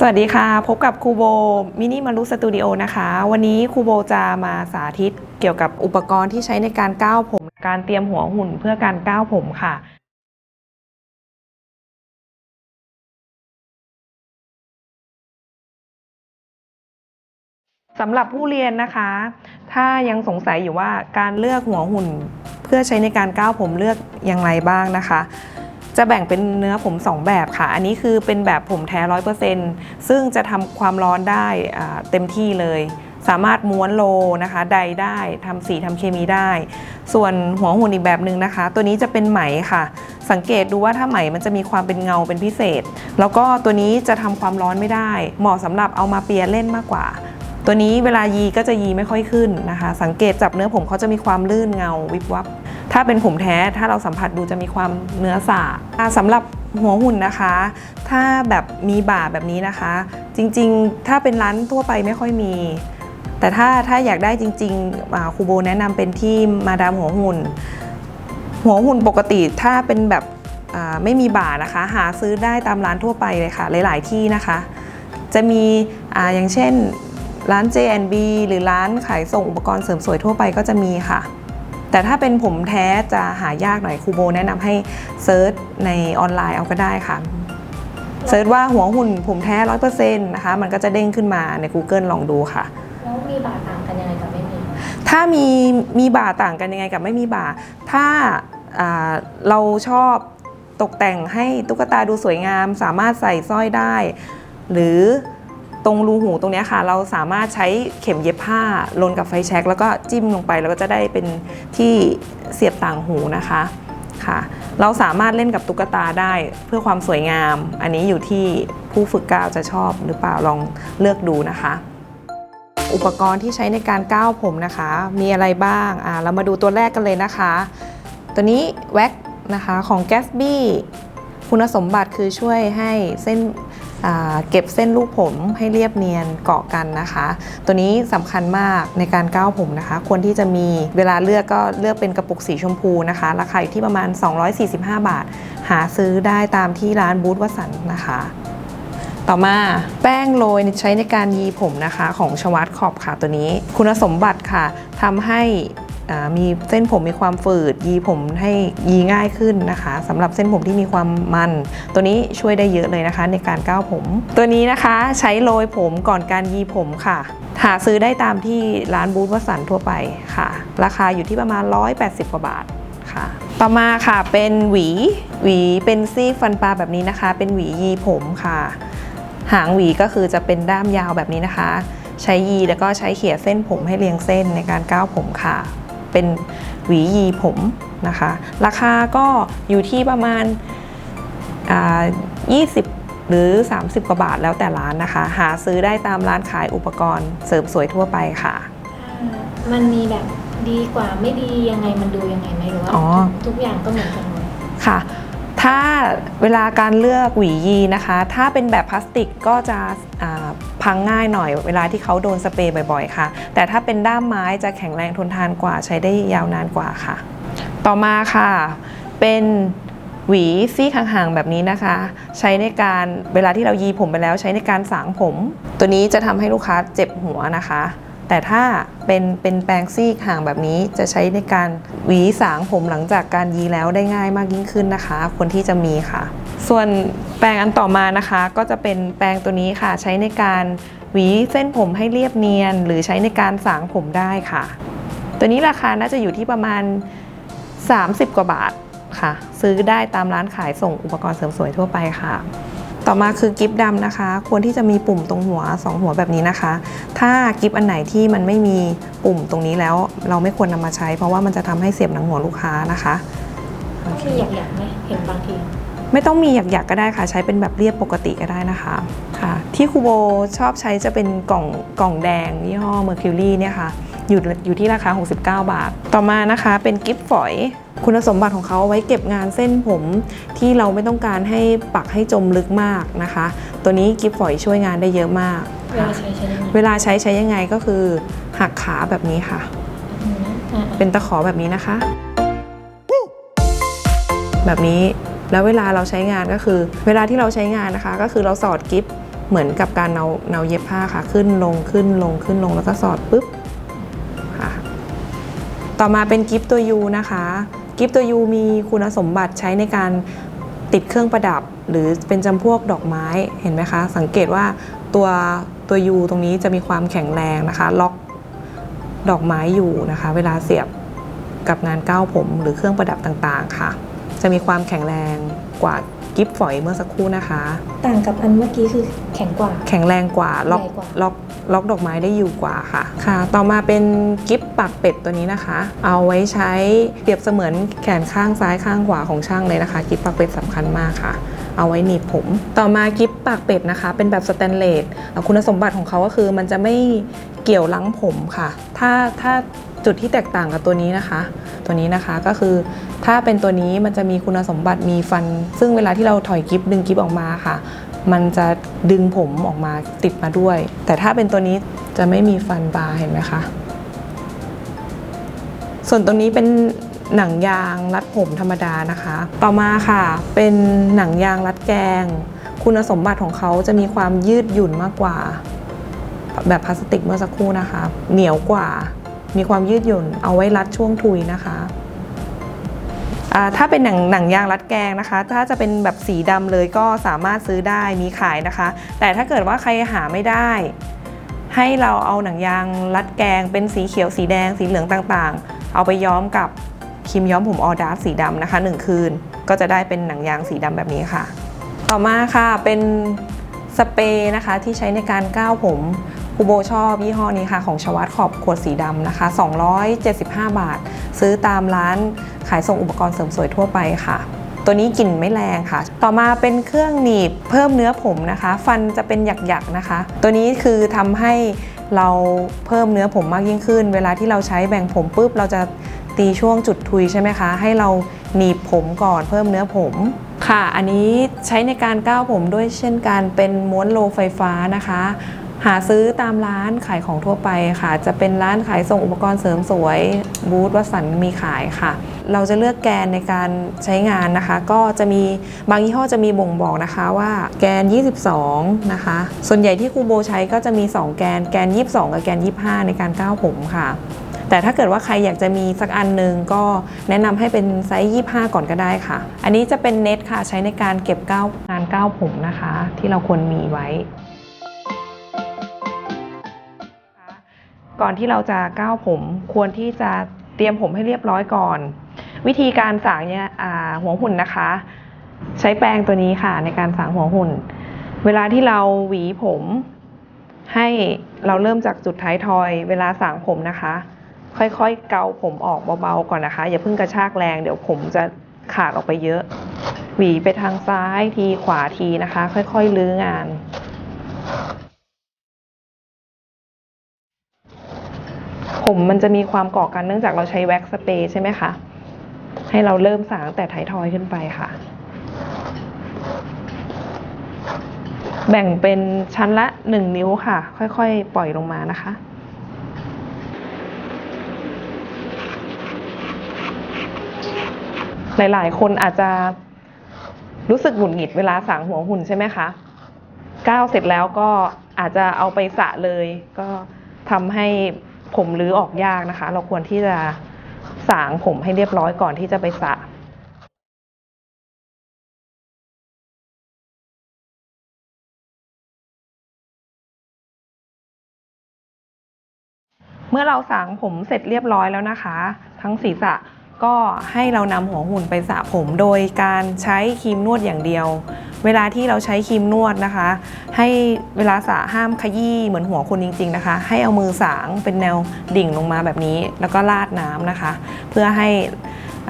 สวัสดีค่ะ พบกับครูโบมินิมารุสตูดิโอนะคะ วันนี้ครูโบจะมาสาธิตเกี่ยวกับอุปกรณ์ที่ใช้ในการก้าวผม การเตรียมหัวหุ่นเพื่อการก้าวผมค่ะ สำหรับผู้เรียนนะคะ ถ้ายังสงสัยอยู่ว่าการเลือกหัวหุ่น เพื่อใช้ในการก้าวผมเลือกอย่างไรบ้างนะคะ จะแบ่งเป็นเนื้อผม 2 แบบค่ะ อันนี้คือเป็นแบบผมแท้ร้อยเปอร์เซ็นต์ซึ่งจะทำความร้อนได้เต็มที่เลย สามารถม้วนโลนะคะใดได้ทำสีทำเคมีได้ ส่วนหัวหุ่นอีกแบบหนึ่งนะคะ ตัวนี้จะเป็นไหมค่ะ สังเกตดูว่าถ้าไหมมันจะมีความเป็นเงาเป็นพิเศษ แล้วก็ตัวนี้จะทำความร้อนไม่ได้ เหมาะสำหรับเอามาเปียเล่นมากกว่าตัวนี้เวลายีก็จะยีไม่ค่อยขึ้นนะคะ สังเกตจับเนื้อผมเขาจะมีความลื่นเงาวิบวับ ถ้าเป็นผมแท้ถ้าเราสัมผัสดูจะมีความเนื้อสาอ่าสำหรับหัวหุ่นนะคะ ถ้าแบบมีบ่าแบบนี้นะคะ จริงๆ ถ้าเป็นร้านทั่วไปไม่ค่อยมี แต่ถ้าถ้าอยากได้จริงๆครูโบแนะนำเป็นที่มาดามหัวหุ่น หัวหุ่นปกติถ้าเป็นแบบไม่มีบ่านะคะ หาซื้อได้ตามร้านทั่วไปเลยค่ะ หลาย ๆ ที่นะคะ จะมีออย่างเช่นร้าน J&B หรือร้านขายส่งอุปกรณ์เสริมสวยทั่วไปก็จะมีค่ะ แต่ถ้าเป็นผมแท้จะหายากหน่อยครูโบแนะนำให้เซิร์ชในออนไลน์เอาก็ได้ค่ะเซิร์ชว่าหัวหุ่นผมแท้ร้อยเปอร์เซ็นต์นะคะ มันก็จะเด้งขึ้นมาใน Google ลองดูค่ะ แล้วมีบาทต่างกันยังไงกับไม่มี ถ้ามีมีบ่าต่างกันยังไงกับไม่มีบ่าถ้าอ่าเราชอบตกแต่งให้ตุ๊กตาดูสวยงาม สามารถใส่สร้อยได้ หรือ ตรงรูหูตรงนี้ค่ะ เราสามารถใช้เข็มเย็บผ้าลนกับไฟแช็กแล้วก็จิ้มลงไปแล้วก็จะได้เป็นที่เสียบต่างหูนะคะค่ะ เราสามารถเล่นกับตุ๊กตาได้เพื่อความสวยงาม อันนี้อยู่ที่ผู้ฝึกก้าวจะชอบหรือเปล่าลองเลือกดูนะคะอุปกรณ์ที่ใช้ในการก้าวผมนะคะ มีอะไรบ้างอ่าเรามาดูตัวแรกกันเลยนะคะ ตัวนี้แว็กนะคะของ Gatsby คุณสมบัติคือช่วยให้เส้น เก็บเส้นลูกผมให้เรียบเนียนเกาะกันนะคะ ตัวนี้สำคัญมากในการก้าวผมนะคะ ควรที่จะมีเวลาเลือกก็เลือกเป็นกระปุกสีชมพูนะคะ ราคาอยู่ที่ประมาณ 245 บาท หาซื้อได้ตามที่ร้านบูธวสันนะคะ ต่อมาแป้งโรยใช้ในการยีผมนะคะ ของชวัตขอบค่ะตัวนี้ คุณสมบัติค่ะทำให้ มีเส้นผมมีความฝืด ยีผมให้ยีง่ายขึ้นนะคะสำหรับเส้นผมที่มีความมัน ตัวนี้ช่วยได้เยอะเลยนะคะ ในการก้าวผม ตัวนี้นะคะใช้โรยผมก่อนการยีผมค่ะ หาซื้อได้ตามที่ร้านบูธวสันทั่วไปค่ะ ราคาอยู่ที่ประมาณ 180 กว่าบาทค่ะ ต่อมาค่ะเป็นหวี หวีเป็นซีกฟันปลาแบบนี้นะคะ เป็นหวียีผมค่ะ หางหวีก็คือจะเป็นด้ามยาวแบบนี้นะคะ ใช้ยีแล้วก็ใช้เขี่ยเส้นผมให้เรียงเส้นในการก้าวผมค่ะ เป็นหวียีผมนะคะ ราคาก็อยู่ที่ประมาณอ่า20 หรือ 30 กว่าบาทแล้วแต่ร้านนะคะ หาซื้อได้ตามร้านขายอุปกรณ์เสริมสวยทั่วไปค่ะ มันมีแบบดีกว่าไม่ดียังไงมันดูยังไงไหมหรือว่าอ๋อทุกอย่างก็เหมือนกันหมดค่ะ ถ้าเวลาการเลือกหวียีนะคะ ถ้าเป็นแบบพลาสติกก็จะพังง่ายหน่อยเวลาที่เขาโดนสเปรย์บ่อยๆ ค่ะ แต่ถ้าเป็นด้ามไม้จะแข็งแรงทนทานกว่าใช้ได้ยาวนานกว่าค่ะ ต่อมาค่ะ เป็นหวีซี่ห่างๆแบบนี้นะคะ ใช้ในการเวลาที่เรายีผมไปแล้ว ใช้ในการสางผม ตัวนี้จะทำให้ลูกค้าเจ็บหัวนะคะ แต่ถ้าเป็นเป็นแปรงซี่ห่างแบบนี้จะใช้ในการหวีสางผมหลังจากการยีแล้วได้ง่ายมากยิ่งขึ้นนะคะควรที่จะมีค่ะ ส่วนแปรงอันต่อมานะคะ ก็จะเป็นแปรงตัวนี้ค่ะ ใช้ในการหวีเส้นผมให้เรียบเนียน หรือใช้ในการสางผมได้ค่ะ ตัวนี้ราคาน่าจะอยู่ที่ประมาณ 30 กว่าบาทค่ะ ซื้อได้ตามร้านขายส่งอุปกรณ์เสริมสวยทั่วไปค่ะ ต่อมาคือกิฟต์ดำนะคะ ควรที่จะมีปุ่มตรงหัว 2 หัวแบบนี้นะคะ ถ้ากิฟต์อันไหนที่มันไม่มีปุ่มตรงนี้แล้ว เราไม่ควรนำมาใช้ เพราะว่ามันจะทำให้เสียบหนังหัวลูกค้านะคะต้องมีอยากๆไหมเห็นบางทีไม่ต้องมีหยักๆก็ได้ค่ะ ใช้เป็นแบบเรียบปกติก็ได้นะคะค่ะ ที่ครูโบชอบใช้จะเป็นกล่องกล่องแดงยี่ห้อ Mercury เนี่ยค่ะอยู่อยู่ที่ราคา 69 บาท ต่อมานะคะเป็นกิฟต์ฝอย คุณสมบัติของเขาเอาไว้เก็บงานเส้นผมที่เราไม่ต้องการให้ปักให้จมลึกมากนะคะ ตัวนี้กิฟต์ฝอยช่วยงานได้เยอะมากเวลาใช้ใช้ยังไงเวลาใช้ใช้ยังไงก็คือหักขาแบบนี้ค่ะอืมอะ เป็นตะขอแบบนี้นะคะ แบบนี้แล้วเวลาเราใช้งานก็คือ เวลาที่เราใช้งานนะคะ ก็คือเราสอดกิฟต์เหมือนกับการเนาเนาเย็บผ้าค่ะ ขึ้นลงขึ้นลงขึ้นลงแล้วก็สอดปุ๊บค่ะต่อมาเป็นกิฟตัวยูนะคะ กิฟตัวยูมีคุณสมบัติใช้ในการติดเครื่องประดับ หรือเป็นจำพวกดอกไม้เห็นไหมคะ สังเกตว่าตัวตัวยูตรงนี้จะมีความแข็งแรงนะคะ ล็อกดอกไม้อยู่นะคะ เวลาเสียบกับงานก้าวผมหรือเครื่องประดับต่างๆค่ะ จะมีความแข็งแรงกว่า กิฟฝอยเมื่อสักครู่นะคะ ต่างกับอันเมื่อกี้คือแข็งกว่า แข็งแรงกว่าล็อกใหญ่กว่าล็อกล็อกดอกไม้ได้อยู่กว่าค่ะค่ะ ต่อมาเป็นกิฟปากเป็ดตัวนี้นะคะ เอาไว้ใช้เปรียบเสมือนแขนข้างซ้ายข้างขวาของช่างเลยนะคะ กิฟปากเป็ดสำคัญมากค่ะ เอาไว้หนีบผม ต่อมากิฟปากเป็ดนะคะ เป็นแบบสแตนเลสอะคุณสมบัติของเขาก็คือมันจะไม่เกี่ยวลังผมค่ะ ถ้าถ้า จุดที่แตกต่างกับตัวนี้นะคะ ตัวนี้นะคะก็คือถ้าเป็นตัวนี้มันจะมีคุณสมบัติมีฟัน ซึ่งเวลาที่เราถอยกิฟดึงกิฟออกมาค่ะ มันจะดึงผมออกมาติดมาด้วย แต่ถ้าเป็นตัวนี้จะไม่มีฟันบาร์เห็นไหมคะส่วนตรงนี้เป็นหนังยางรัดผมธรรมดานะคะ ต่อมาค่ะ เป็นหนังยางรัดแกง คุณสมบัติของเขาจะมีความยืดหยุ่นมากกว่า แบบพลาสติกเมื่อสักครู่นะคะ เหนียวกว่า มีความยืดหยุ่น เอาไว้รัดช่วงทุยนะคะถ้าเป็นหนังหนังยางรัดแกงนะคะ ถ้าจะเป็นแบบสีดำเลยก็สามารถซื้อได้มีขายนะคะ แต่ถ้าเกิดว่าใครหาไม่ได้ ให้เราเอาหนังยางรัดแกง เป็นสีเขียวสีแดงสีเหลืองต่างๆ เอาไปย้อมกับครีมย้อมผมออดาสีดำนะคะหนึ่งคืน ก็จะได้เป็นหนังยางสีดำแบบนี้ค่ะ ต่อมาค่ะเป็นสเปรย์นะคะที่ใช้ในการก้าวผม คูโบชอบยี่ห้อนี้ค่ะ ของชวัตขอบขวดสีดำนะคะ 275 บาท ซื้อตามร้านขายส่งอุปกรณ์เสริมสวยทั่วไปค่ะ ตัวนี้กลิ่นไม่แรงค่ะ ต่อมาเป็นเครื่องหนีบเพิ่มเนื้อผมนะคะ ฟันจะเป็นหยักๆนะคะ ตัวนี้คือทำให้เราเพิ่มเนื้อผมมากยิ่งขึ้น เวลาที่เราใช้แบ่งผมปุ๊บเราจะตีช่วงจุดทุยใช่ไหมคะ ให้เราหนีบผมก่อนเพิ่มเนื้อผมค่ะ อันนี้ใช้ในการก้าวผมด้วยเช่นกันเป็นม้วนโลไฟฟ้านะคะ หาซื้อตามร้านขายของทั่วไปค่ะ จะเป็นร้านขายส่งอุปกรณ์เสริมสวยบูธวัสันมีขายค่ะ เราจะเลือกแกนในการใช้งานนะคะ ก็จะมีบางยี่ห้อจะมีบ่งบอกนะคะว่าแกน 22 นะคะ ส่วนใหญ่ที่ครูโบใช้ก็จะมี 2 แกนแกน 22 กับแกน 25 ในการก้าวผมค่ะ แต่ถ้าเกิดว่าใครอยากจะมีสักอันหนึ่งก็แนะนำให้เป็นไซส์ 25 ก่อนก็ได้ค่ะ อันนี้จะเป็นเน็ตค่ะใช้ในการเก็บก้าวงานก้าวผมนะคะ ที่เราควรมีไว้ ก่อนที่เราจะก้าวผม ควรที่จะเตรียมผมให้เรียบร้อยก่อน วิธีการสางเนี่ยหัวหุ่นนะคะ ใช้แปรงตัวนี้ค่ะ ในการสางหัวหุ่น เวลาที่เราหวีผม ให้เราเริ่มจากจุดท้ายทอย เวลาสางผมนะคะ ค่อยๆ เกาผมออกเบาๆก่อนนะคะ อย่าเพิ่งกระชากแรงเดี๋ยวผมจะขาดออกไปเยอะ หวีไปทางซ้ายทีขวาทีนะคะ ค่อยๆ ลื้องาน ผมมันจะมีความเกาะกันเนื่องจากเราใช้แว็กสเปรย์ใช่ไหมคะ ให้เราเริ่มสางแต่ไถทอยขึ้นไปค่ะ แบ่งเป็นชั้นละ 1 นิ้วค่ะ ค่อยๆ ปล่อยลงมานะคะหลายๆ คนอาจจะรู้สึกหงุดหงิดเวลาสางหัวหุ่นใช่ไหมคะก้าวเสร็จแล้วก็อาจจะเอาไปสระเลย ก็ทำให้ ผมรื้อออกยากนะคะ เราควรที่จะสางผมให้เรียบร้อยก่อนที่จะไปสระเมื่อเราสางผมเสร็จเรียบร้อยแล้วนะคะ ทั้งศีรษะ ก็ให้เรานำหัวหุ่นไปสระผมโดยการใช้ครีมนวดอย่างเดียว เวลาที่เราใช้ครีมนวดนะคะ ให้เวลาสระห้ามขยี้เหมือนหัวคนจริง ๆนะคะ ให้เอามือสางเป็นแนวดิ่งลงมาแบบนี้ แล้วก็ราดน้ำนะคะ เพื่อให้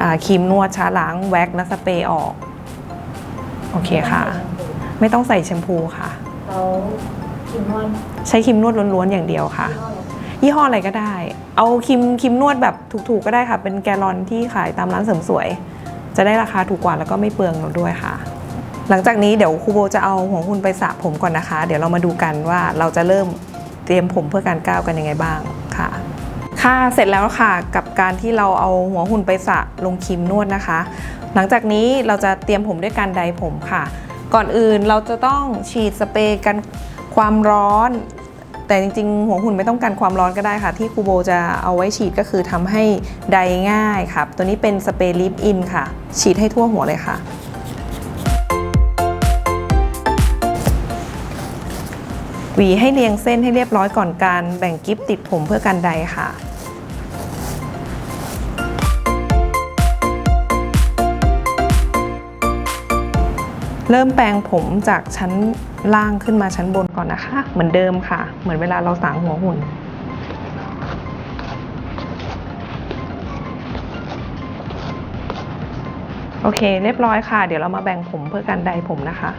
อ่าครีมนวดช้าล้างแว็กซ์และสเปรย์ออกโอเคค่ะ ไม่ต้องใส่แชมพูค่ะเขาคิมนวดใช้ครีมนวดล้วนๆอย่างเดียวค่ะ ยี่ห้ออะไรยี่ห้ออะไรก็ได้ เอาครีมครีมนวดแบบถูกๆก็ได้ค่ะ เป็นแกลลอนที่ขายตามร้านเสริมสวย จะได้ราคาถูกกว่าแล้วก็ไม่เปลืองเราด้วยค่ะ หลังจากนี้เดี๋ยวครูโบจะเอาหัวหุ่นไปสระผมก่อนนะคะ เดี๋ยวเรามาดูกันว่าเราจะเริ่มเตรียมผมเพื่อการก้าวกันยังไงบ้างค่ะ ค่ะเสร็จแล้วค่ะกับการที่เราเอาหัวหุ่นไปสระลงครีมนวดนะคะ หลังจากนี้เราจะเตรียมผมด้วยการไดผมค่ะ ก่อนอื่นเราจะต้องฉีดสเปรย์กันความร้อน แต่จริงๆ หัวหุ่นไม่ต้องการความร้อนก็ได้ค่ะ ที่ครูโบจะเอาไว้ฉีดก็คือทำให้ไดง่ายครับ ตัวนี้เป็นสเปรย์ลิฟอินค่ะ ฉีดให้ทั่วหัวเลยค่ะหวีให้เรียงเส้นให้เรียบร้อยก่อนการแบ่งกิฟติดผมเพื่อกันไดค่ะ เริ่มแปรงผมจากชั้นล่างขึ้นมาชั้นบนก่อนนะคะ เหมือนเดิมค่ะ เหมือนเวลาเราสางหัวหุ่นโอเค เรียบร้อยค่ะ เดี๋ยวเรามาแบ่งผมเพื่อการใดผมนะคะ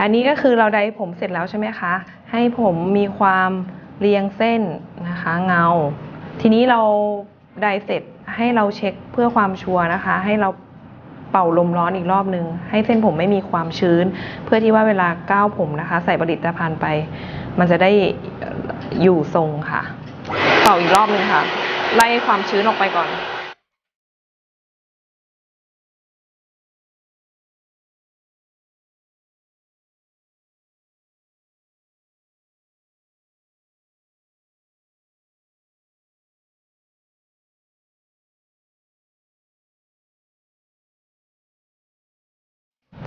อันนี้ก็คือเราไดผมเสร็จแล้วใช่ไหมคะ ให้ผมมีความเรียงเส้นนะคะ เงา ทีนี้เราไดเสร็จให้เราเช็คเพื่อความชัวร์นะคะ ให้เราเป่าลมร้อนอีกรอบนึง ให้เส้นผมไม่มีความชื้น เพื่อที่ว่าเวลาก้าวผมนะคะ ใส่ผลิตภัณฑ์ไป มันจะได้อยู่ทรงค่ะ เป่าอีกรอบนึงค่ะ ไล่ความชื้นออกไปก่อน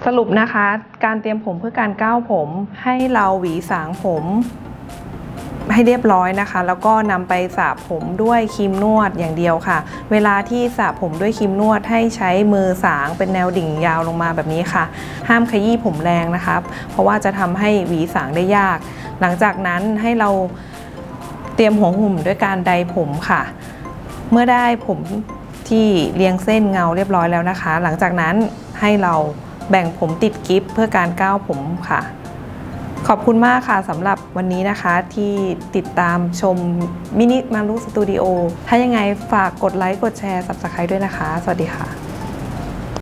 สรุปนะคะ การเตรียมผมเพื่อการก้าวผม ให้เราหวีสางผมให้เรียบร้อยนะคะ แล้วก็นำไปสระผมด้วยครีมนวดอย่างเดียวค่ะ เวลาที่สระผมด้วยครีมนวดให้ใช้มือสางเป็นแนวดิ่งยาวลงมาแบบนี้ค่ะ ห้ามขยี้ผมแรงนะคะเพราะว่าจะทำให้หวีสางได้ยาก หลังจากนั้นให้เราเตรียมหัวหุ่มด้วยการไดผมค่ะ เมื่อได้ผมที่เรียงเส้นเงาเรียบร้อยแล้วนะคะ หลังจากนั้นให้เรา แบ่งผมติดกิฟเพื่อการก้าวผมค่ะ ขอบคุณมากค่ะสำหรับวันนี้นะคะที่ติดตามชมมินิมารุสตูดิโอถ้ายังไงฝากกดไลค์กดแชร์ Subscribe ด้วยนะคะ สวัสดีค่ะ